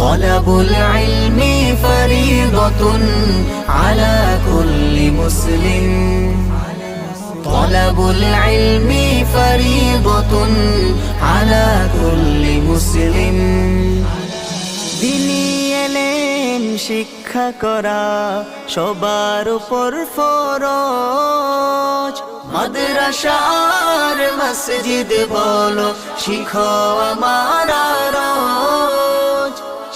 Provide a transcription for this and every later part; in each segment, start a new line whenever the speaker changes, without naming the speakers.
طلب العلم فريضة على كل مسلم طلب العلم فريضة على كل مسلم দিনী এলেম শিক্ষা করা সবার উপর ফরজ মাদ্রাসার মসজিদ বলো শিখো আমার রোজ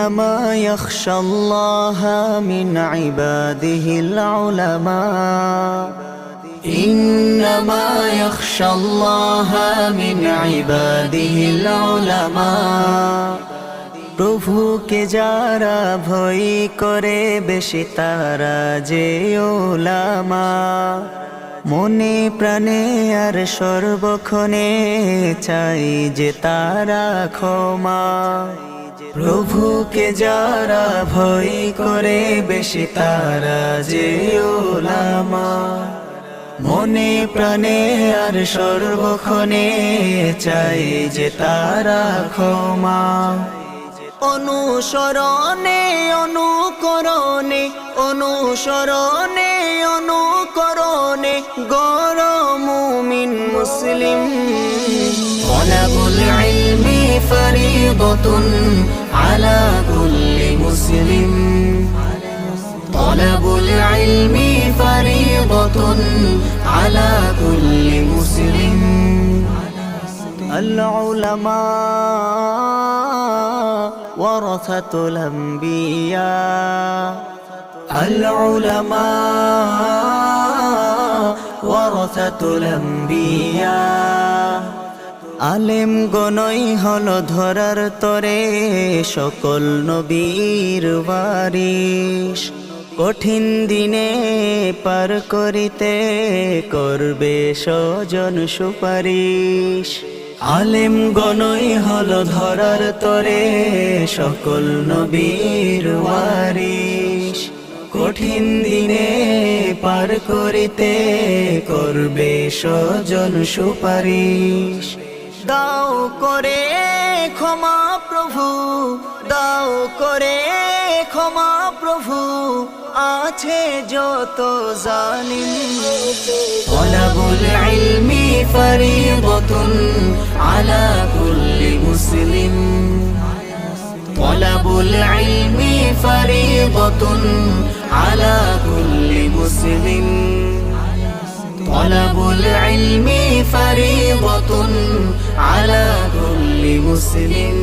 إنما يخشى الله من عباده العلماء إنما يخشى الله من عباده العلماء প্রভুকে যারা ভয় করে বেশি তারা যে ওলামা মনে প্রাণে আর সর্বক্ষণে চাই যে তারা ক্ষমা প্রভুকে যারা ভয় করে বেশি তারা যে ওলামা। মনে প্রাণে আর সর্বক্ষণে চাই যে তারা ক্ষমা। অনুসরণে, অনুকরণে অনুসরণে, অনুকরণে গরমুমিন মুসলিম। কলাবুল ইলমি فريضة على كل مسلم. طلب العلم فريضة على كل مسلم. العلماء ورثة الأنبياء. العلماء ورثة الأنبياء. আলেম গনই হলো ধরার তরে, সকল নবীর বারিশ কঠিন দিনে পার করিতে করবে স্বজন সুপারিশ। আলেম গনই হলো ধরার তরে, সকল নবীর ওয়ারিশ। কঠিন দিনে পার করিতে করবে স্বজন সুপারিশ। দাও করে ক্ষমা প্রভু, দাও করে ক্ষমা প্রভু, আছে যত জালিম। তলাবুল ইলমি ফরিদতুন আলা কুল্লি মুসলিম। তলাবুল ইলমি ফরিদতুন আলা কুল্লি মুসলিম। তলাবুল ইলমি Vaseline